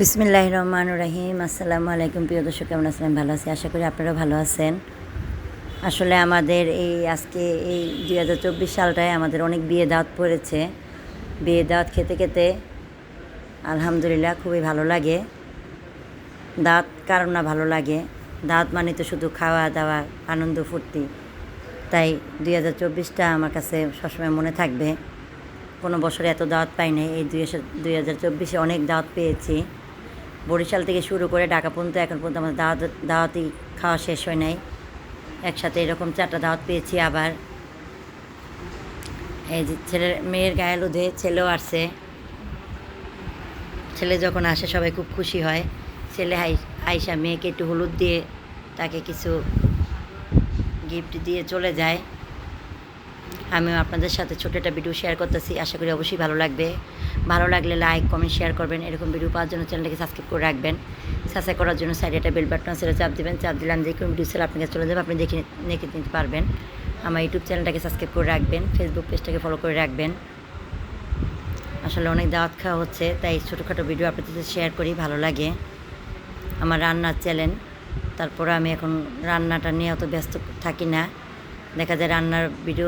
বিসমিল্লাহ রহমান রাহিম। আসসালামু আলাইকুম, প্রিয় দর্শক, কেমন আছেন? ভালো আছি, আশা করি আপনারা ভালো আছেন। আসলে আমাদের এই আজকে এই দুই হাজার চব্বিশ সালটায় আমাদের অনেক বিয়ে দাওয়াত পড়েছে। বিয়ে দাওয়াত খেতে খেতে আলহামদুলিল্লাহ খুবই ভালো লাগে। দাঁত কারণ না ভালো লাগে। দাঁত মানে তো শুধু খাওয়া দাওয়া, আনন্দ, ফুর্তি। তাই দুই হাজার চব্বিশটা আমার কাছে সবসময় মনে থাকবে। কোনো বছরে এত দাওয়াত পাই নাই। এই দুই দুই হাজার চব্বিশে অনেক দাওয়াত পেয়েছি। বরিশাল থেকে শুরু করে ঢাকা পর্যন্ত এখন পর্যন্ত আমার দাওয়াত, দাওয়াতই খাওয়া শেষ হয় নাই। একসাথে এরকম চারটা দাওয়াত পেয়েছি আবার। এই যে ছেলের, মেয়ের গায়ে লোধে ছেলেও আসছে। ছেলে যখন আসে সবাই খুব খুশি হয়। ছেলে আইসা মেয়েকে একটু হলুদ দিয়ে তাকে কিছু গিফট দিয়ে চলে যায়। আমিও আপনাদের সাথে ছোটো একটা ভিডিও শেয়ার করতেছি। আশা করি অবশ্যই ভালো লাগবে। ভালো লাগলে লাইক কমেন্ট শেয়ার করবেন। এরকম ভিডিও পাওয়ার জন্য চ্যানেলটাকে সাবস্ক্রাইব করে রাখবেন। সাবস্ক্রাইব করার জন্য সাইডে একটা বেল বাটন আছে চাপ দেবেন। চাপ দিলাম যে কোনো ভিডিও ছেলে আপনার কাছে চলে যাবে, আপনি দেখে দেখে নিতে পারবেন। আমার ইউটিউব চ্যানেলটাকে সাবস্ক্রাইব করে রাখবেন ফেসবুক পেজটাকে ফলো করে রাখবেন। আসলে অনেক দাওয়াত খাওয়া হচ্ছে, তাই ছোটোখাটো ভিডিও আপনাদের সাথে শেয়ার করি, ভালো লাগে। আমার রান্নার চ্যানেল তারপরে আমি এখন রান্নাটা নিয়ে অত ব্যস্ত থাকি না। দেখা যায় রান্নার ভিডিও